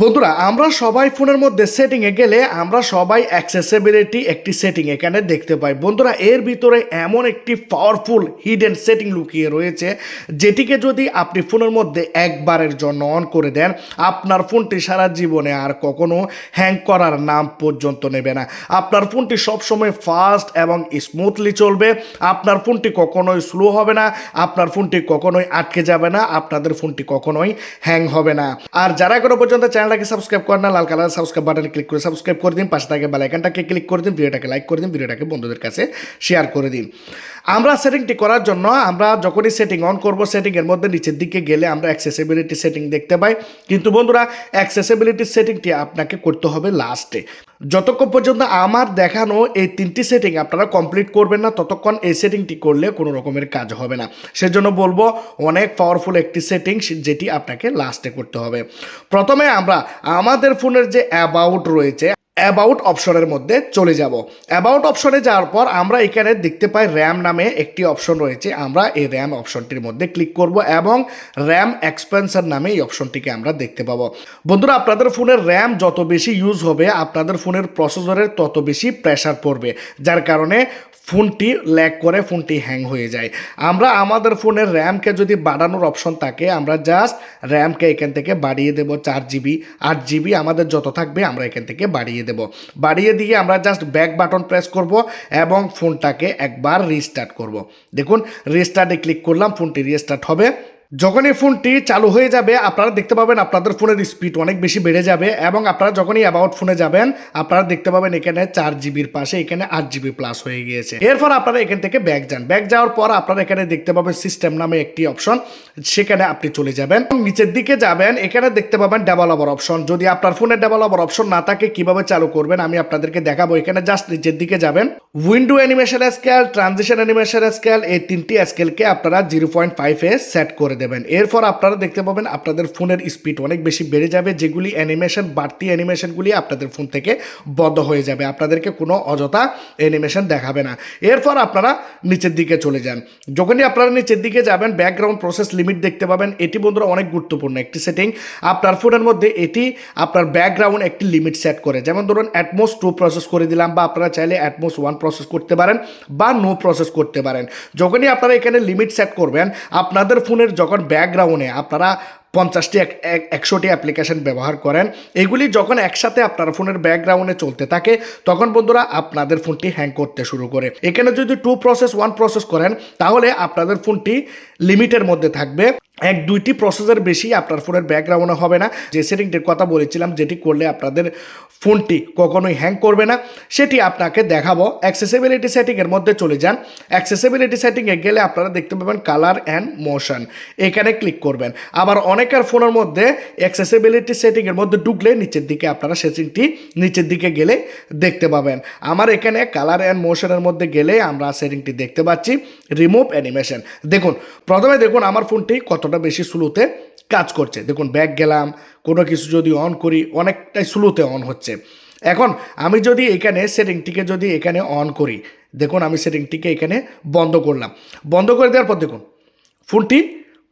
বন্ধুরা, আমরা সবাই ফোনের মধ্যে সেটিংয়ে গেলে আমরা সবাই অ্যাক্সেসিবিলিটি একটি সেটিং এখানে দেখতে পাই। বন্ধুরা, এর ভিতরে এমন একটি পাওয়ারফুল হিডেন সেটিং লুকিয়ে রয়েছে, যেটিকে যদি আপনি ফোনের মধ্যে একবারের জন্য অন করে দেন, আপনার ফোনটি সারা জীবনে আর কখনো হ্যাং করার নাম পর্যন্ত নেবে না। আপনার ফোনটি সবসময় ফাস্ট এবং স্মুথলি চলবে, আপনার ফোনটি কখনোই স্লো হবে না, আপনার ফোনটি কখনোই আটকে যাবে না, আপনাদের ফোনটি কখনোই হ্যাং হবে না। আর যারা এখনও পর্যন্ত চ্যানেলটাকে সাবস্ক্রাইব করেন না, লাল কালার সাবস্ক্রাইব বাটনে ক্লিক করে সাবস্ক্রাইব করে দিন, পাশে থাকে বেলাইকানটাকে ক্লিক করে দিন, ভিডিওটাকে লাইক করে দিন, ভিডিওটাকে বন্ধুদের কাছে শেয়ার করে দিন। আমরা সেটিংটি করার জন্য, আমরা যখনই সেটিং অন করব সেটিংয়ের মধ্যে নিচের দিকে গেলে আমরা অ্যাক্সেসিবিলিটি সেটিং দেখতে পাই। কিন্তু বন্ধুরা অ্যাক্সেসিবিলিটি সেটিংটি আপনাকে করতে হবে লাস্টে যতক্ষণ পর্যন্ত আমার দেখানো এই তিনটি সেটিং আপনারা কমপ্লিট করবেন না, ততক্ষণ এই সেটিংটি করলে কোনো রকমের কাজ হবে না। সেজন্য বলব, অনেক পাওয়ারফুল একটি সেটিং যেটি আপনাকে লাস্টে করতে হবে। প্রথমে আমরা আমাদের ফোনের যে অ্যাবাউট রয়েছে অ্যাবাউট অপশনের মধ্যে চলে যাব। অ্যাবাউট অপশনে যাওয়ার পর আমরা এখানে দেখতে পাই র্যাম নামে একটি অপশন রয়েছে। আমরা এই র্যাম অপশনটির মধ্যে ক্লিক করব এবং র্যাম এক্সপেন্সার নামে এই অপশনটিকে আমরা দেখতে পাবো। বন্ধুরা, আপনাদের ফোনের র্যাম যত বেশি ইউজ হবে, আপনাদের ফোনের প্রসেসরের তত বেশি প্রেশার পড়বে, যার কারণে ফোনটি ল্যাগ করে ফোনটি হ্যাং হয়ে যায়। আমরা আমাদের ফোনের র্যামকে যদি বাড়ানোর অপশন থাকে, আমরা জাস্ট র্যামকে এখান থেকে বাড়িয়ে দেব চার জিবি আট জিবি আমাদের যত থাকবে আমরা এখান থেকে বাড়িয়ে দেব। বাড়িয়ে দিয়ে আমরা জাস্ট ব্যাক বাটন প্রেস করব এবং ফোনটাকে একবার রিস্টার্ট করব। দেখুন রিস্টার্টে ক্লিক করলাম ফোনটি রিস্টার্ট হবে। যখন এই ফোনটি চালু হয়ে যাবে, আপনারা দেখতে পাবেন আপনাদের ফোনের স্পিড অনেক বেশি বেড়ে যাবে এবং আপনারা যখনই অ্যাবাউট ফোনে যাবেন, আপনারা দেখতে পাবেন এখানে চার জিবির পাশে, এখানে আট জিবি প্লাস হয়ে গিয়েছে। এরপর আপনারা এখান থেকে ব্যাক যান। ব্যাক যাওয়ার পর আপনারা এখানে দেখতে পাবেন সিস্টেম নামে একটি অপশন সেখানে আপনি চলে যাবেন। নিচের দিকে যাবেন, এখানে দেখতে পাবেন ডেভেলপার অপশন যদি আপনার ফোনে ডেভেলপার অপশন না থাকে, কীভাবে চালু করবেন, আমি আপনাদেরকে দেখাবো। এখানে জাস্ট নিচের দিকে যাবেন। Window animation scale transition animation scale এই তিনটি স্কেলকে আপনারা জিরো পয়েন্ট ফাইভে সেট করে দেবেন। এরপর আপনারা দেখতে পাবেন আপনাদের ফোনের স্পিড অনেক বেশি বেড়ে যাবে, যেগুলি অ্যানিমেশন বাড়তি অ্যানিমেশনগুলি আপনাদের ফোন থেকে বন্ধ হয়ে যাবে। আপনাদেরকে কোনো অযথা অ্যানিমেশন দেখাবে না। এরপর আপনারা নিচের দিকে চলে যান। যখনই আপনারা নিচের দিকে যাবেন ব্যাকগ্রাউন্ড প্রসেস লিমিট দেখতে পাবেন। এটি বন্ধুরা অনেক গুরুত্বপূর্ণ একটি সেটিং আপনার ফোনের মধ্যে এটি আপনার ব্যাকগ্রাউন্ড একটি লিমিট সেট করে। যেমন ধরুন অ্যাটমোস টু প্রসেস করে দিলাম বা আপনারা চাইলে অ্যাটমোস ওয়ান প্রসেস করতে পারেন বা নো প্রসেস করতে পারেন। যখনই আপনারা এখানে লিমিট সেট করবেন, আপনাদের ফোনের যখন ব্যাকগ্রাউন্ডে আপনারা পঞ্চাশটি এক- এক- একশোটি অ্যাপ্লিকেশন ব্যবহার করেন, এগুলি যখন একসাথে আপনার ফোনের ব্যাকগ্রাউন্ডে চলতে থাকে, তখন বন্ধুরা আপনাদের ফোনটি হ্যাং করতে শুরু করে। এখানে যদি টু প্রসেস ওয়ান প্রসেস করেন, তাহলে আপনাদের ফোনটি লিমিটের মধ্যে থাকবে। এক, দুইটি প্রসেসের বেশি আপনার ফোনের ব্যাকগ্রাউন্ডে হবে না। যে সেটিংটির কথা বলেছিলাম, যেটি করলে আপনাদের ফোনটি কখনোই হ্যাং করবে না। সেটি আপনাকে দেখাবো। অ্যাক্সেসিবিলিটি সেটিংয়ের মধ্যে চলে যান। অ্যাক্সেসিবিলিটি সেটিংয়ে গেলে আপনারা দেখতে পাবেন কালার অ্যান্ড মোশন এখানে ক্লিক করবেন। আবার অনেকের ফোনের মধ্যে অ্যাক্সেসিবিলিটি সেটিংয়ের মধ্যে ঢুকলে নিচের দিকে আপনারা সেটিংটি নিচের দিকে গেলে দেখতে পাবেন। আমার এখানে কালার অ্যান্ড মোশনের মধ্যে গেলে আমরা সেটিংটি দেখতে পাচ্ছি। রিমুভ অ্যানিমেশন দেখুন, প্রথমে দেখুন আমার ফোনটি কতটা বেশি স্লোতে কাজ করছে। দেখুন ব্যাক গেলাম, কোনো কিছু যদি অন করি, অনেকটাই স্লোতে অন হচ্ছে। এখন আমি যদি এখানে সেটিংটিকে যদি এখানে অন করি, দেখুন, আমি সেটিংটিকে এখানে বন্ধ করলাম। বন্ধ করে দেওয়ার পর দেখুন ফোনটি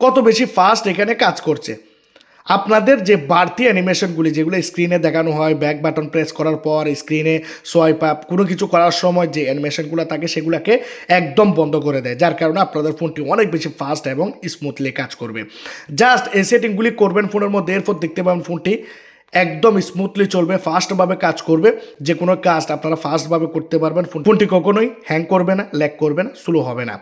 কত বেশি ফাস্ট এখানে কাজ করছে। আপনাদের যে বাড়তি অ্যানিমেশনগুলি, যেগুলো স্ক্রিনে দেখানো হয়, ব্যাক বাটন প্রেস করার পর, স্ক্রিনে সোয়াইপ আপ, কোনো কিছু করার সময় যে অ্যানিমেশনগুলো থাকে, সেগুলোকে একদম বন্ধ করে দেয়। যার কারণে আপনাদের ফোনটি অনেক বেশি ফাস্ট এবং স্মুথলি কাজ করবে। জাস্ট এই সেটিংগুলি করবেন ফোনের মধ্যে, এরপর দেখতে পাবেন ফোনটি একদম স্মুথলি চলবে ফাস্টভাবে কাজ করবে। যে কোনো কাজ আপনারা ফাস্টভাবে করতে পারবেন ফোনটি কখনোই হ্যাং করবে না ল্যাক করবে না স্লো হবে না।